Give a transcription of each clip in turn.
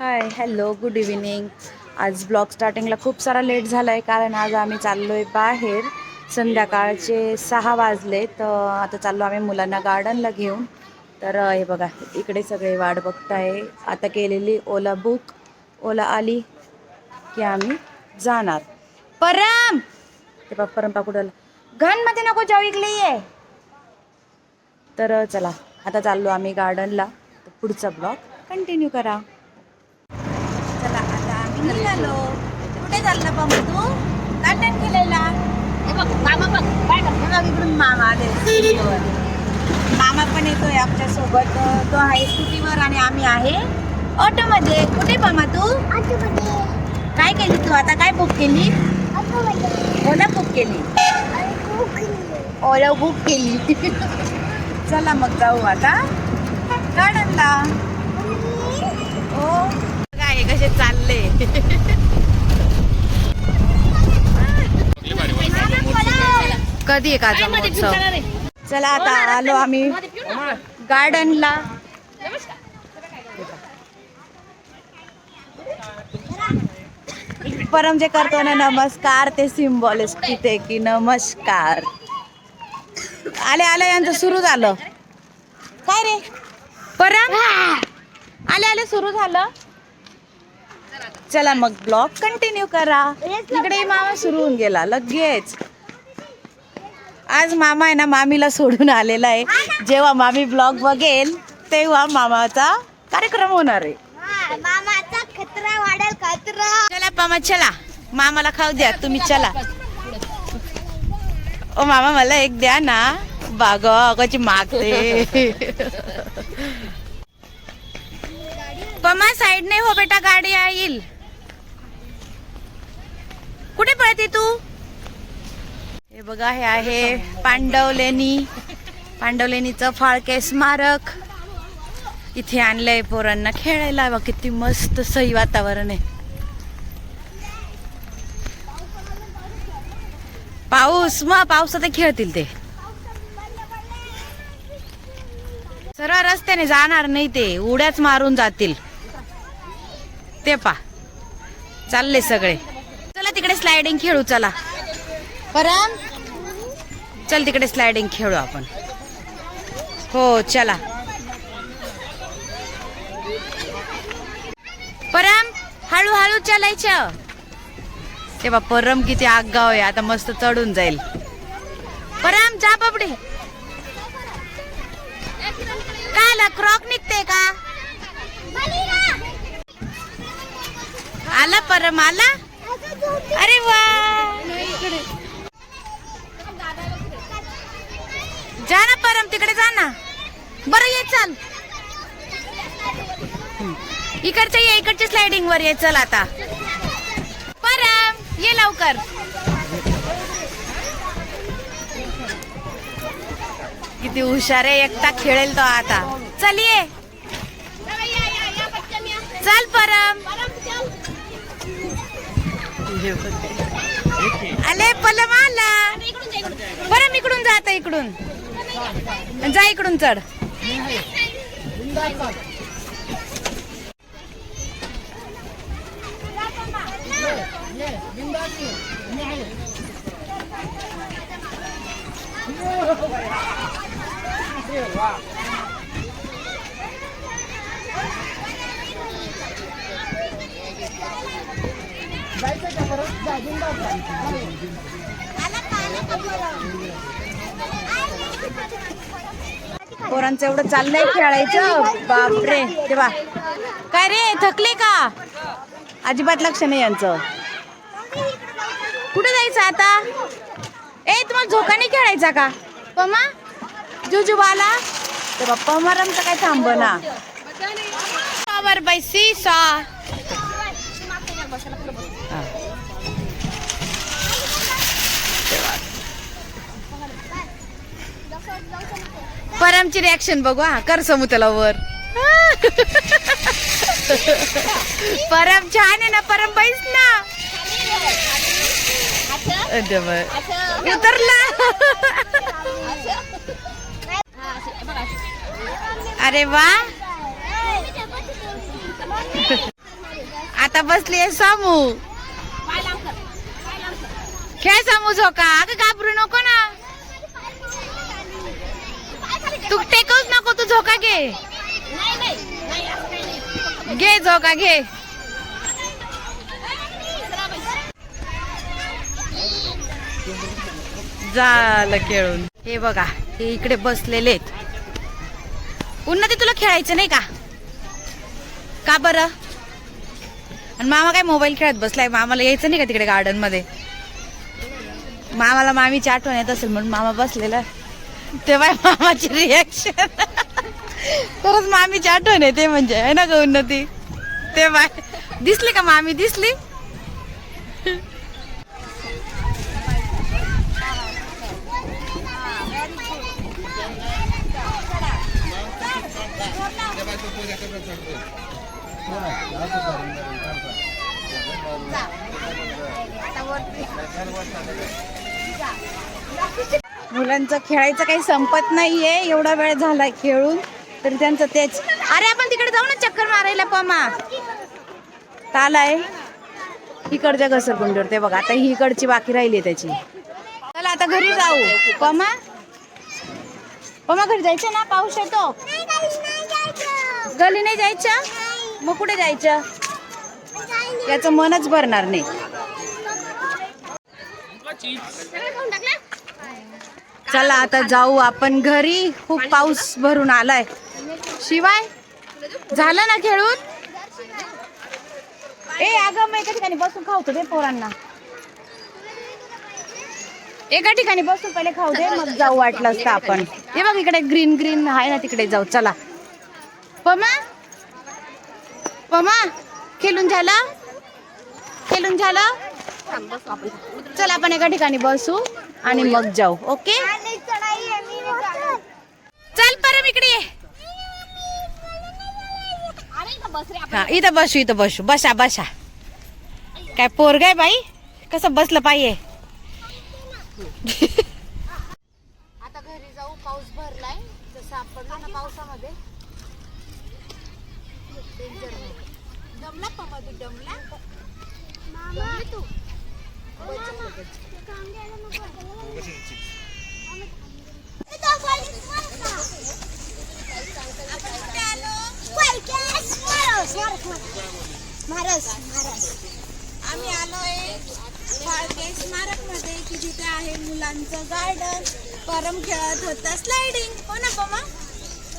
हाय hello good evening आज blog स्टार्टिंगला खूप सारा लेट झाला आहे कारण आज आम्ही चाललो आहे बाहेर. संध्याकाळचे सहा वाजले तर आता चाललो आम्ही मुलांना गार्डनला घेऊन. तर हे बघा इकडे सगळे वाट बघताय. आता केलेली ओला बुक ओला आली की आम्ही जाणार. परम! ते बघ परंपरा कुठं घनमध्ये नको जाऊ इकडे ये. तर चला आता चाललो आम्ही गार्डनला तर पुढचा ब्लॉग कंटिन्यू करा. निघालो कुठे चालला बाबा तू? गार्डन केलेला. हे बघ मामा बघ काय बघ इकडून मामा आले. मामा पण येतोय आमच्यासोबत तो आहे स्कूटीवर आणि आम्ही आहे ऑटोमध्ये. कुठे मामा तू? काय केली तू? आता काय बुक केली? ओला बुक केली. ओला बुक केली. चला मग जाऊ आता. गार्डनला. हो. कसे चालले. कधी आहे महोत्सव? चला आता आलो आम्ही गार्डनला. परम जे करतो ना नमस्कार ते सिम्बॉलिस्टिक आहे की नमस्कार. आले आले यांचं सुरू झालं. काय रे? परम? आले आले सुरू झालं. चला मग ब्लॉग कंटिन्यू करा. इकडे मामा सुरू होऊन गेला लगेच. आज मामा आहे ना मामीला सोडून आलेला आहे. जेव्हा मामी ब्लॉग बघेल तेव्हा मामाचा कार्यक्रम होणार आहे. मामाचा खतरा वाढेल खतरा चला मामा चला. मामाला खाऊ द्या तुम्ही चला. ओ मामा मला एक द्या ना. बाग अगोची मागते. पमा साइड नाही हो बेटा गाडी येईल. कुठे पळते तू? हे बघा हे आहे पांडवलेणी पांडवलेणीचं फाळके स्मारक. इथे आणलंय पोरांना खेळायला. बघ किती मस्त सही वातावरण आहे. पाऊस मग पावसात खेळतील ते. सरळ रस्त्याने जाणार नाही ते. उड्याच मारून जातील. ते पा. चालले सगळे. चला तिकडे स्लायडिंग खेळू चला. परम चल तिकडे स्लायडिंग खेळू आपण. हो चला. परम हळूहळू चालायचं. तेव्हा परम किती आगाव आहे आता मस्त चढून जाईल. परम जा बाबडे. काय आला? क्रॉक निघते का? आला परम आला? अरे वा. जा ना परम तिकडे जा ना. बरं ये चल. इकडच्या ये इकडच्या स्लायडिंग वर ये चल आता. परम ये लवकर. किती हुशार आहे एकटा खेळेल तो आता. चल ये. चल परम. आले पलम आला मी इकडून जा आता इकडून. जा इकडून चढ. पोरांचं एवढं चाललंय खेळायचं. बापरे. तेव्हा काय रे थकले का? अजिबात लक्ष नाही यांचं. कुठे जायचं आता? ए तुम्हाला झोका नाही खेळायचा का? पमा जुजुबाला? तेव्हा पमारांचं काय थांब ना? वर बैसी सा. परमची रिॲक्शन बघू हा कर समू त्याला वर. परम छान आहे ना परम बैस ना. उतरला. अरे वा. आता बसली आहे सामू खेळ सामू झोका अगं घाबरू नको ना. तू टेकूच नको तू झोका घे. घे झोका घे. झालं खेळून. हे बघा हे इकडे बसलेले आहेत. उन्नती तुला खेळायचं नाही का? का बरं? आणि मामा काय मोबाईल खेळत बसलाय? मामाला यायचं नाही का तिकडे गार्डनमध्ये? मामाला मामीची आठवण येत असेल म्हणून मामा बसलेला तेव्हा मामाची रिॲक्शन खरंच मामीची आठवण आहे ते म्हणजे आहे ना ग उन्नती बाय दिसली का मामी? दिसली? मुलांचं खेळायचं काही संपत नाहीये. एवढा वेळ झालाय खेळून. तरी त्यांचं तेच. अरे आपण तिकडे जाऊ ना चक्कर मारायला पमा. तालाय. इकडच्या घसरगुंडीवर. ते बघा आता ही इकडची बाकी राहिली त्याची. चला आता घरी जाऊ. पमा. पमा घरी जायचं ना? पाऊस येतो. गली नाही जायचं? मग कुठे जायचं? त्याचं मनच भरणार नाही. चला आता जाऊ आपण घरी. खूप पाऊस भरून आलाय. शिवाय झालं ना खेळून? ए अगं मग एका ठिकाणी बसून खावतो दे पोरांना. एका ठिकाणी बसून पहिले खाऊ दे मग जाऊ वाटलं असतं आपण. हे बघ इकडे ग्रीन ग्रीन आहे ना तिकडे जाऊ. चला. पमा? पमा? खेळून झालं? खेळून झालं? चल आपण एका ठिकाणी बसू. आणि मग जाऊ ओके? चल परम इकडे ये. हा इथं बसू इथं बसू. बसा बसा. काय पोरगाय बाई? कसं बसलं पाहिजे? आता घरी जाऊ पाऊस भरलाय. जसं आपण ना पावसामध्ये. दमला पमा तू दमला? महाराज महाराज आम्ही आलोय फाळके स्मारकमध्ये की जिथे आहे मुलांचं गार्डन परम खेळत होता स्लायडिंग हो ना पमा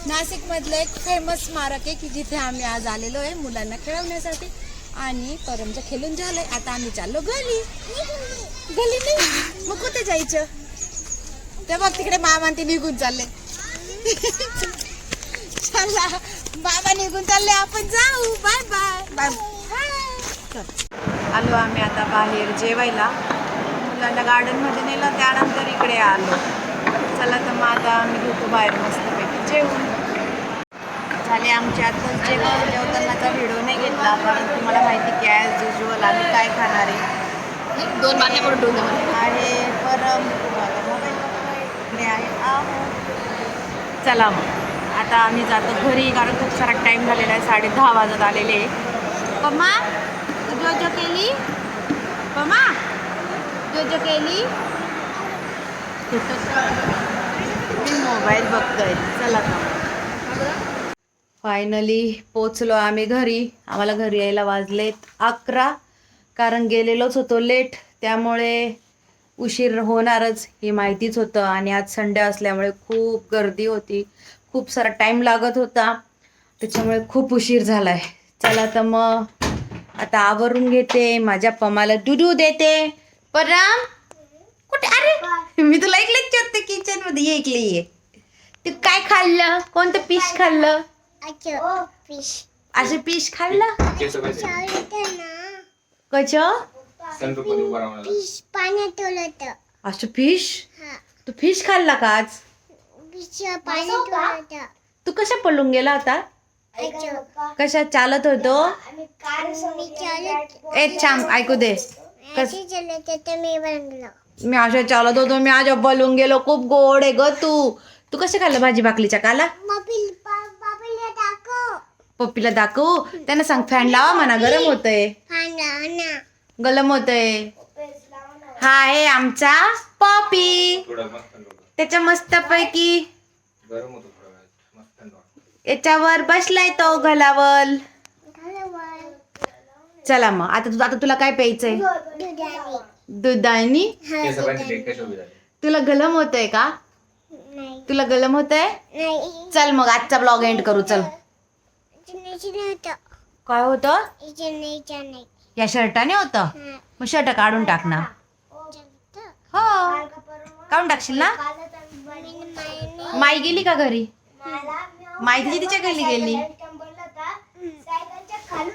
नाशिक मधलं एक फेमस स्मारक आहे की जिथे आम्ही आज आलेलो आहे मुलांना खेळवण्यासाठी. आणि परमचं खेळून झालंय. आता आम्ही चाललो गली. गली नाही. मग कुठे जायचं? ते बघ तिकडे मामा ते निघून चालले. चला बाबा निघून चालले. आपण जाऊ. बाय बाय बाय आलो आम्ही आता बाहेर जेवायला. मुलांना गार्डनमध्ये नेलं त्यानंतर इकडे आलो. चला तर मग आता आम्ही घेतो बाहेर मस्तपैकी. जेवून झाले आमचे आत्ताच जेवण जेवतानाचा व्हिडिओ नाही घेतला कारण तुम्हाला माहिती की ॲज युजल आम्ही काय खाणार आहे. दोन बाटल्या करून ठेवून आहे मोबाईल. इकडे आहे. चला मग. आता आम्ही जातो घरी कारण खूप सारा टाईम झालेला आहे. साडे दहा वाजत आलेले पम्मा तू जो जो केली? पम्मा जो जो केली? मी मोबाईल बघतोय. चला का फायनली पोचलो आम्ही घरी. आम्हाला घरी यायला वाजलेत अकरा. कारण गेलेलोच होतो लेट त्यामुळे उशीर होणारच हे माहितीच होतं. आणि आज संडे असल्यामुळे खूप गर्दी होती. खूप सारा टाईम लागत होता. त्याच्यामुळे खूप उशीर झाला आहे चला तर मग आता आवरून घेते. माझ्या पमाला दुधू देते. परम! कुठे? अरे! मी तुला ऐकलेच होते किचनमध्ये ऐकली ये ते तू काय खाल्लं? कोणतं पिश खाल्लं? असं पिश खाल्लं कच फिश पाण्यात ठेवलं होतं असं फिश हा तू फिश खाल्ला का आज तू कशा पळून गेला होता कशा चालत होतो ए छान ऐकू दे कस मी बनलो मी अशा चालत होतो मी आज बलून गेलो खूप गोड आहे ग तू. तू कशा खाल्लं? भाजी भाकलीच्या काला पप्पीला दाखवू? त्यांना सांग फॅन लावा म्हणा गरम होतंय. गलम होतय. हा आहे आमचा पॉपी. त्याच्या मस्त पैकी गरम. याच्यावर बसलाय तो गलावल चला मग आता तुझं आता तुला काय प्यायचंय? दुधाने. ते तुला गलम होतय का? नाही. तुला गलम होतय? नाही. चल मग आजचा ब्लॉग एंड करू चल. काय होतं? या शर्टाने होतं. मग शर्ट काढून टाक ना. हो. काढून टाकशील ना? माई गेली का घरी? माई तिची तिच्या घरी गेली.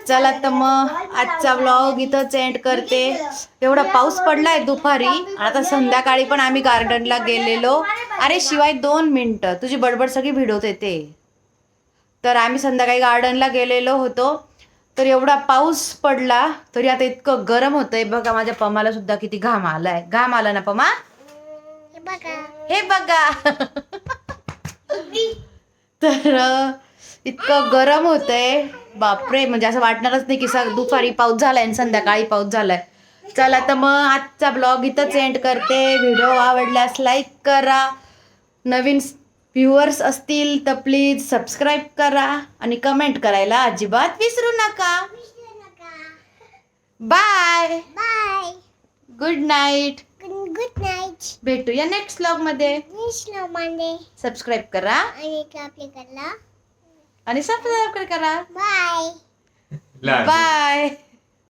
चला तर मग आजचा ब्लॉग इथंच एंड करते. एवढा पाऊस पडलाय दुपारी. आता संध्याकाळी पण आम्ही गार्डनला गेलेलो. अरे शिवाय दोन मिनिटं तुझी बडबड सगळी भिडवत येते तर आम्ही संध्याकाळी गार्डनला गेलेलो होतो. तर एवढा पाऊस पडला तरी आता इतकं गरम होतंय. बघा माझ्या पमाला सुद्धा किती घाम आलाय. घाम आला ना पमा? हे बघा. हे बघा. तर इतकं गरम होतंय. बापरे म्हणजे असं वाटणारच नाही की दुपारी पाऊस झालाय आणि संध्याकाळी पाऊस झालाय. चला तर मग आजचा ब्लॉग इथंच एंड करते. व्हिडिओ आवडल्यास लाईक करा. नवीन व्ह्युअर्स असतील तर प्लीज सबस्क्राईब करा आणि कमेंट करायला अजिबात विसरू नका. Bye. Bye. Good night good night भेटूया नेक्स्ट ब्लॉगमध्ये विष्णू मांडे सबस्क्राईब करा. आणि सबस्क्राईब करा. Bye bye